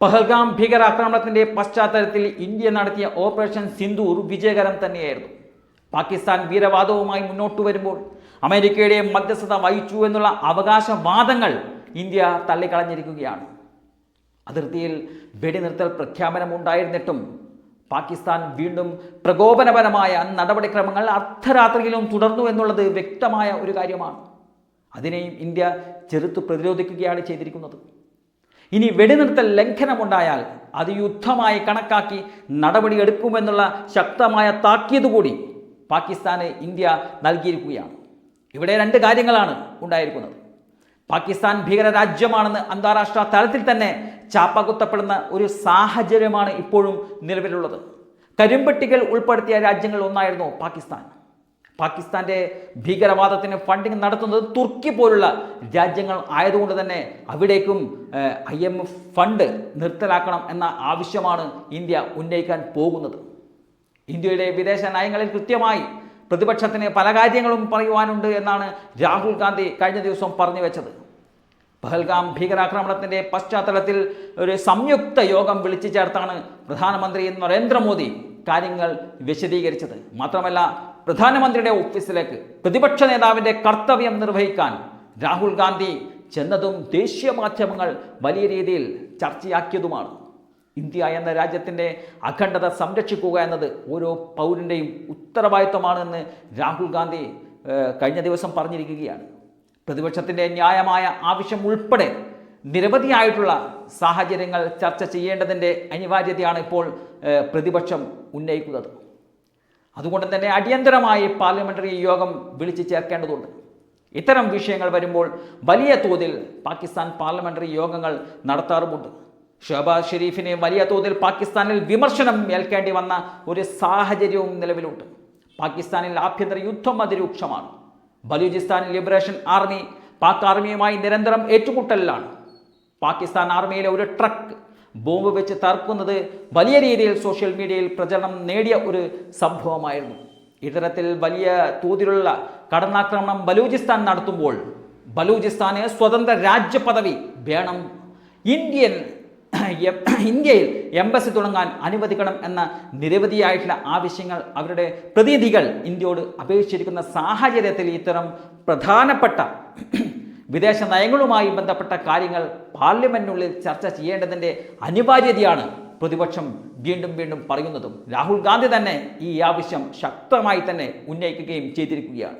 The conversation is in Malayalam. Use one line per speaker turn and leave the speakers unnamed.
പഹൽഗാം ഭീകരാക്രമണത്തിന്റെ പശ്ചാത്തലത്തിൽ ഇന്ത്യ നടത്തിയ ഓപ്പറേഷൻ സിന്ധൂർ വിജയകരം തന്നെയായിരുന്നു. പാകിസ്ഥാൻ വീരവാദവുമായി മുന്നോട്ട് വരുമ്പോൾ അമേരിക്കയുടെ മധ്യസ്ഥത വഹിച്ചു എന്നുള്ള അവകാശവാദങ്ങൾ ഇന്ത്യ തള്ളിക്കളഞ്ഞിരിക്കുകയാണ്. അതിർത്തിയിൽ വെടിനിർത്തൽ പ്രഖ്യാപനം ഉണ്ടായിരുന്നിട്ടും പാകിസ്ഥാൻ വീണ്ടും പ്രകോപനപരമായ നടപടിക്രമങ്ങൾ അർദ്ധരാത്രിയിലും തുടർന്നു എന്നുള്ളത് വ്യക്തമായ ഒരു കാര്യമാണ്. അതിനെയും ഇന്ത്യ ചെറുത്തു പ്രതിരോധിക്കുകയാണ് ചെയ്തിരിക്കുന്നത്. ഇനി വെടിനിർത്തൽ ലംഘനമുണ്ടായാൽ അത് യുദ്ധമായി കണക്കാക്കി നടപടിയെടുക്കുമെന്നുള്ള ശക്തമായ താക്കീത് കൂടി പാകിസ്ഥാന് ഇന്ത്യ നൽകിയിരിക്കുകയാണ്. ഇവിടെ രണ്ട് കാര്യങ്ങളാണ് ഉണ്ടായിരിക്കുന്നത്. പാകിസ്ഥാൻ ഭീകരരാജ്യമാണെന്ന് അന്താരാഷ്ട്ര തലത്തിൽ തന്നെ ചാപ്പകുത്തപ്പെടുന്ന ഒരു സാഹചര്യമാണ് ഇപ്പോഴും നിലവിലുള്ളത്. കരിമ്പട്ടികൾ ഉൾപ്പെടുത്തിയ രാജ്യങ്ങളിൽ ഒന്നായിരുന്നു പാകിസ്ഥാൻ. പാകിസ്ഥാന്റെ ഭീകരവാദത്തിന് ഫണ്ടിങ് നടത്തുന്നത് തുർക്കി പോലുള്ള രാജ്യങ്ങൾ ആയതുകൊണ്ട് തന്നെ അവിടേക്കും ഐ എം എഫ് ഫണ്ട് നിർത്തലാക്കണം എന്ന ആവശ്യമാണ് ഇന്ത്യ ഉന്നയിക്കാൻ പോകുന്നത്. ഇന്ത്യയുടെ വിദേശ നയങ്ങളിൽ കൃത്യമായി പ്രതിപക്ഷത്തിന് പല കാര്യങ്ങളും പറയുവാനുണ്ട് എന്നാണ് രാഹുൽ ഗാന്ധി കഴിഞ്ഞ ദിവസം പറഞ്ഞു വെച്ചത്. പഹൽഗാം ഭീകരാക്രമണത്തിന്റെ പശ്ചാത്തലത്തിൽ ഒരു സംയുക്ത യോഗം വിളിച്ചു ചേർത്താണ് പ്രധാനമന്ത്രി നരേന്ദ്രമോദി കാര്യങ്ങൾ വിശദീകരിച്ചത്. മാത്രമല്ല പ്രധാനമന്ത്രിയുടെ ഓഫീസിലേക്ക് പ്രതിപക്ഷ നേതാവിന്റെ കർത്തവ്യം നിർവഹിക്കാൻ രാഹുൽ ഗാന്ധി ചെന്നതും ദേശീയ മാധ്യമങ്ങൾ വലിയ രീതിയിൽ ചർച്ചയാക്കിയതുമാണ്. ഇന്ത്യ എന്ന രാജ്യത്തിന്റെ അഖണ്ഡത സംരക്ഷിക്കുക എന്നത് ഓരോ പൗരന്റെയും ഉത്തരവാദിത്വമാണെന്ന് രാഹുൽ ഗാന്ധി കഴിഞ്ഞ ദിവസം പറഞ്ഞിരിക്കുകയാണ്. പ്രതിപക്ഷത്തിന്റെ ന്യായമായ ആവശ്യം ഉൾപ്പെടെ നിരവധിയായിട്ടുള്ള സാഹചര്യങ്ങൾ ചർച്ച ചെയ്യേണ്ടതിന്റെ അനിവാര്യതയാണ് ഇപ്പോൾ പ്രതിപക്ഷം ഉന്നയിക്കുന്നത്. അതുകൊണ്ട് തന്നെ അടിയന്തരമായി പാർലമെന്ററി യോഗം വിളിച്ചു ചേർക്കേണ്ടതുണ്ട്. ഇത്തരം വിഷയങ്ങൾ വരുമ്പോൾ വലിയ തോതിൽ പാകിസ്ഥാൻ പാർലമെന്ററി യോഗങ്ങൾ നടത്താറുമുണ്ട്. ഷഹബാസ് ഷെരീഫിനെ വലിയ തോതിൽ പാകിസ്ഥാനിൽ വിമർശനം ഏൽക്കേണ്ടി വന്ന ഒരു സാഹചര്യവും നിലവിലുണ്ട്. പാകിസ്ഥാനിൽ ആഭ്യന്തര യുദ്ധം അതിരൂക്ഷമാണ്. ബലൂചിസ്ഥാൻ ലിബറേഷൻ ആർമി പാക് ആർമിയുമായി നിരന്തരം ഏറ്റുമുട്ടലിലാണ്. പാകിസ്ഥാൻ ആർമിയിലെ ഒരു ട്രക്ക് ബോംബ് വെച്ച് തർക്കുന്നത് വലിയ രീതിയിൽ സോഷ്യൽ മീഡിയയിൽ പ്രചരണം നേടിയ ഒരു സംഭവമായിരുന്നു. ഇത്തരത്തിൽ വലിയ തോതിലുള്ള കടന്നാക്രമണം ബലൂചിസ്ഥാൻ നടത്തുമ്പോൾ ബലൂചിസ്ഥാന് സ്വതന്ത്ര രാജ്യ പദവി വേണം. ഇന്ത്യൻ ഇന്ത്യയിൽ എംബസി തുടങ്ങാൻ അനുവദിക്കണം എന്ന നിരവധിയായിട്ടുള്ള ആവശ്യങ്ങൾ അവരുടെ പ്രതിനിധികൾ ഇന്ത്യയോട് അപേക്ഷിച്ചിരിക്കുന്ന സാഹചര്യത്തിൽ ഇത്തരം പ്രധാനപ്പെട്ട വിദേശ നയങ്ങളുമായി ബന്ധപ്പെട്ട കാര്യങ്ങൾ പാർലമെന്റിനുള്ളിൽ ചർച്ച ചെയ്യേണ്ടതിന്റെ അനിവാര്യതയാണ് പ്രതിപക്ഷം വീണ്ടും വീണ്ടും പറയുന്നതും. രാഹുൽ ഗാന്ധി തന്നെ ഈ ആവശ്യം ശക്തമായി തന്നെ ഉന്നയിക്കുകയും ചെയ്തിരിക്കുകയാണ്.